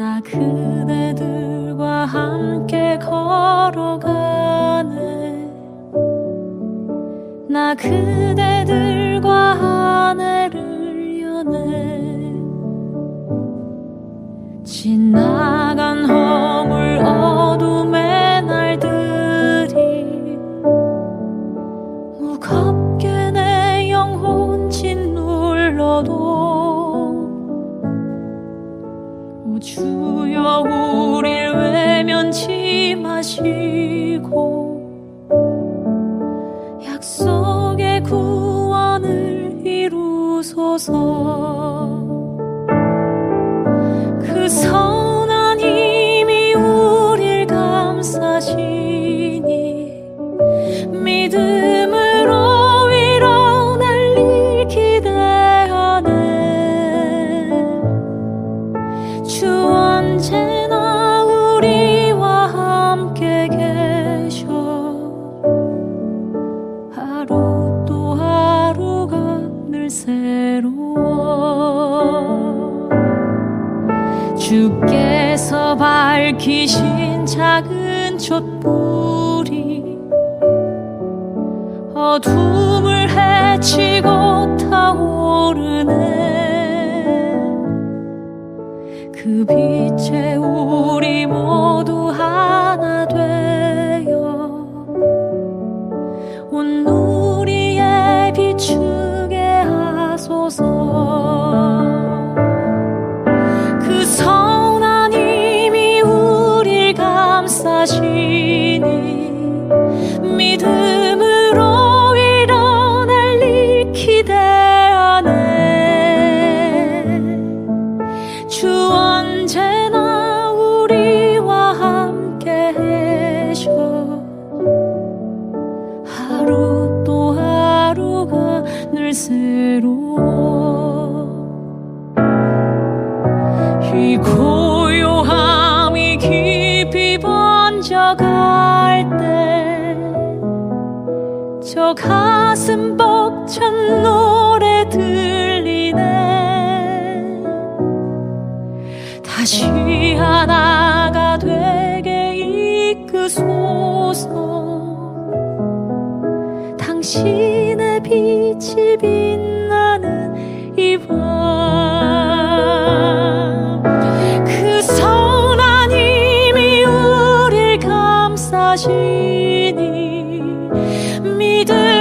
나 그대들과 함께 걸어가네. 나 그대 주여 우릴 외면치 마시고 약속의 구원을 이루소서. 그성 그 빛에 오 다시 하나가 되게 이끄소서. 당신의 빛이 빛나는 이밤그 선한 힘이 우릴 감싸시니 믿음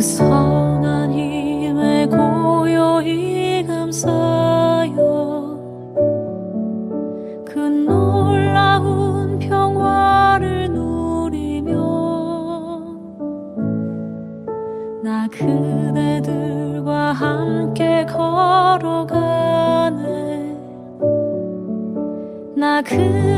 선한 힘에 고요히 감싸요 그 놀라운 평화를 누리며 나 그대들과 함께 걸어가네 나 그.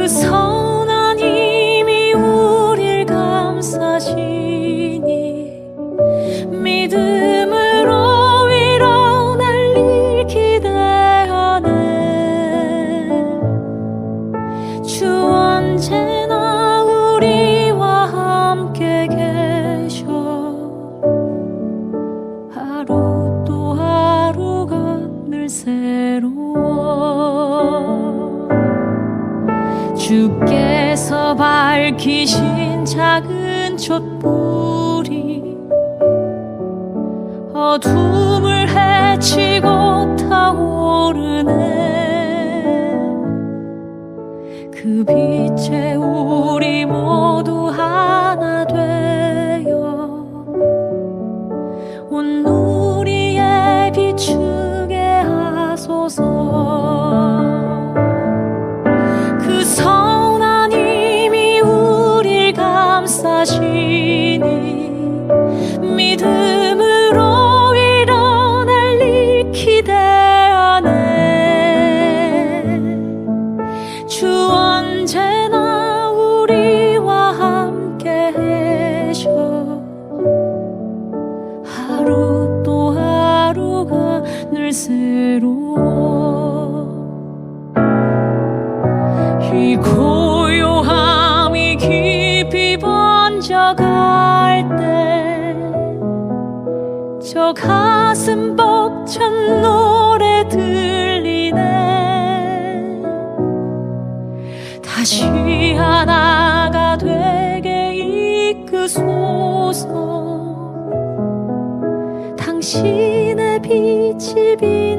그 선한 힘이 우릴 감싸시니 믿음으로 위로 날릴 기대하네. 주 언제나 우리와 함께 계셔. 하루 또 하루가 늘 새로워 주께서 밝히신 작은 촛불이 어둠을 헤치고 이 고요함이 깊이 번져갈 때 저 가슴 벅찬 노래 들리네. 다시 하나가 되게 이끄소서. 당신의 빛이 빛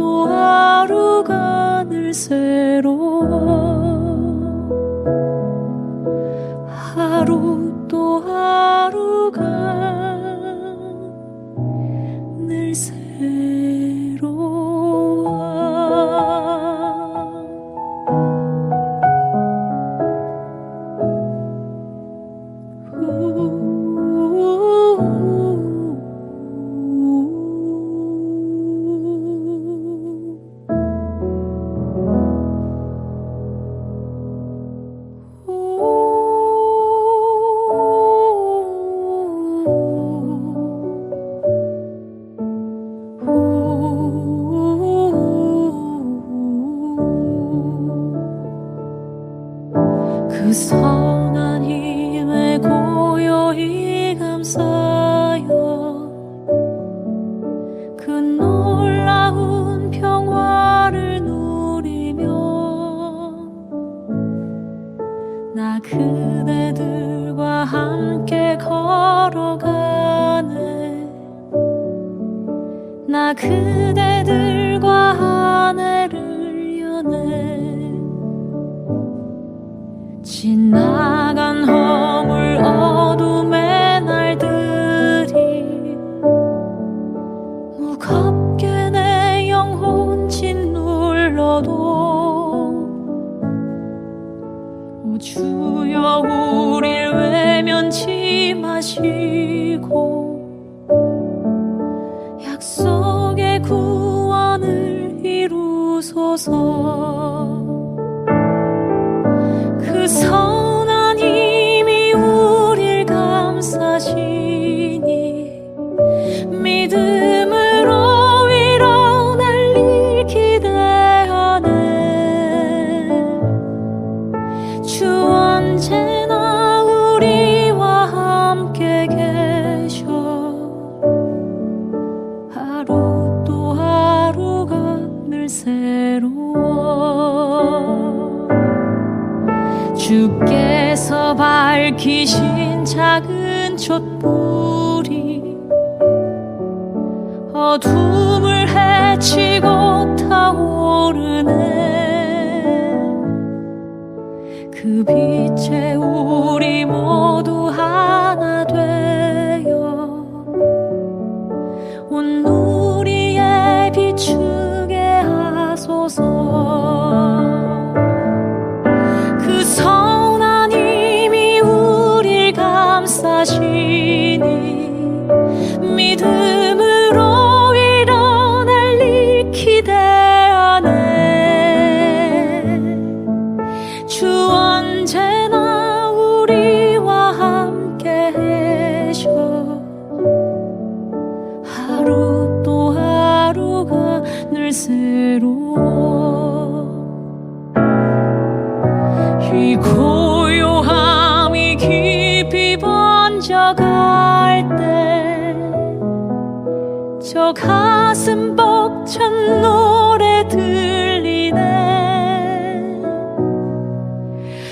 또 하루가 늘 새로워 넘치고 타오르네. 그비 가슴 벅찬 노래 들리네.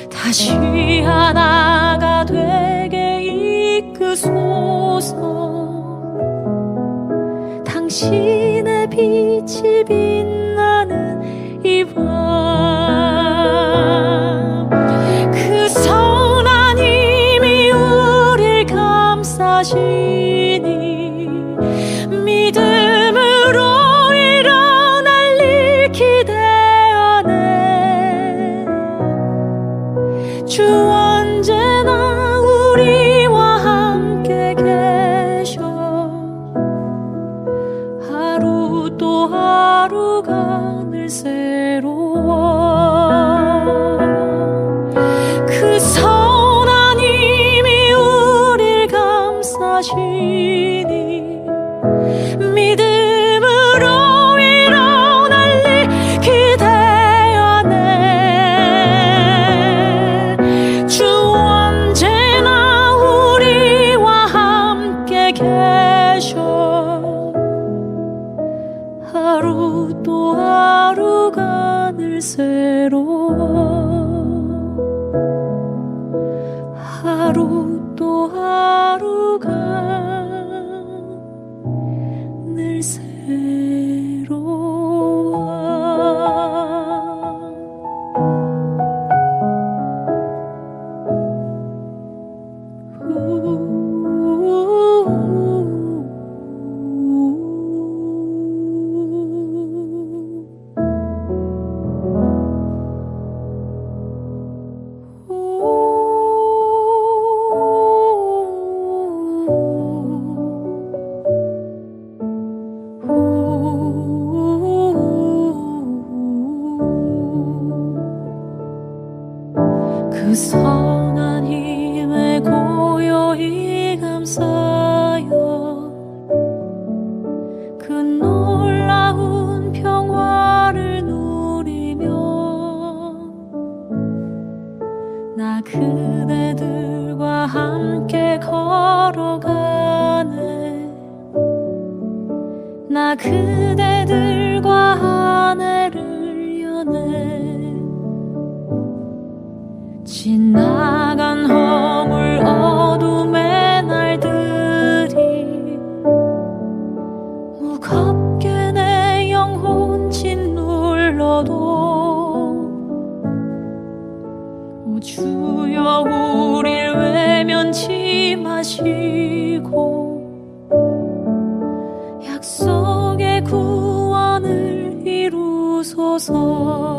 다시 하나가 되게 이끄소서. 당신의 빛이 빛 mi de there's hurt. 그대들과 하늘을 연해 지나간 허물 어둠의 날들이 무겁게 내 영혼 짓눌러도 우주여 우릴 외면치 마시고 약속 소서